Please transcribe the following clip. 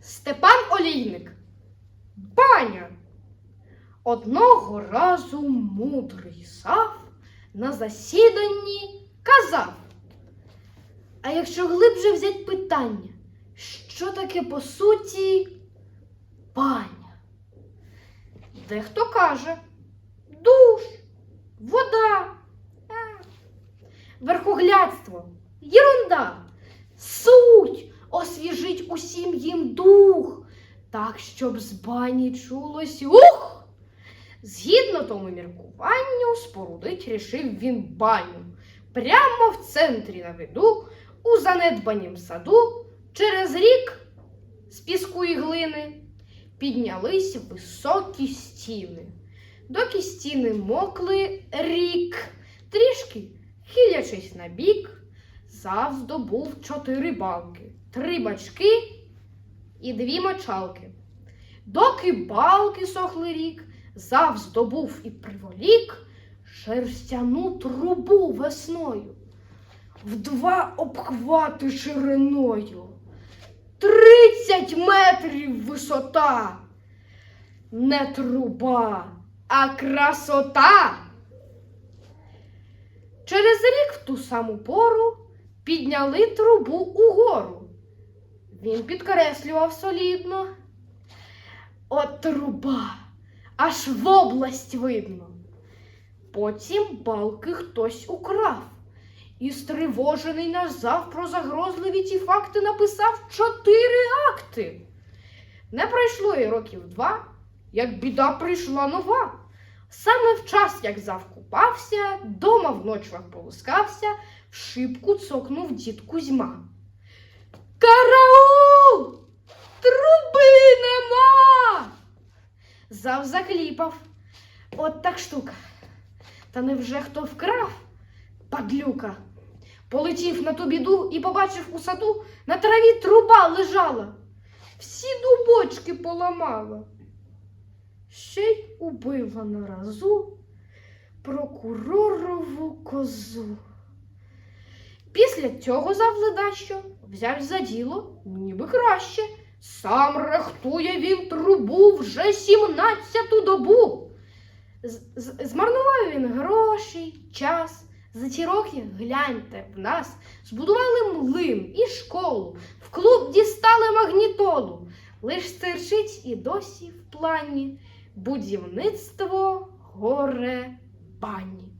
Степан Олійник. Баня. Одного разу мудрий сав на засіданні казав. А якщо глибше взять питання, що таке по суті баня? Дехто каже душ, вода, е, верхоглядство, єрунда, суть освіжить усім їм дух, так, щоб з бані чулось ух. Згідно тому міркуванню, спорудить рішив він баню прямо в центрі на виду, у занедбанім саду, через рік з піску і глини піднялись високі стіни. Доки стіни мокли рік, трішки хилячись на бік, зав здобув чотири балки, три бачки і дві мочалки. Доки балки сохли рік, зав здобув і приволік шерстяну трубу весною, в два обхвати шириною, тридцять метрів висота. Не труба, а красота. Через рік в ту саму пору підняли трубу угору. Він підкреслював солідно. От труба, аж в область видно. Потім балки хтось украв. І стривожений наш зав про загрозливі ті факти написав чотири акти. Не пройшло і років два, як біда прийшла нова. Саме в час, як зав купався, дома в ночвах полускався, в шибку цокнув дід Кузьма. Караул! Зав закліпав. От так штука. Та невже хто вкрав? Падлюка. Полетів на ту біду і побачив у саду на траві труба лежала. Всі дубочки поламала. Ще й убила на разу прокуророву козу. Після цього завледащо взяв за діло ніби краще. Сам рахтує він трубу вже сімнадцяту добу. Змарнував він гроші, час. За ті роки, гляньте, в нас збудували млин і школу, в клуб дістали магнітолу. Лиш стерчить і досі в плані будівництво горе бані.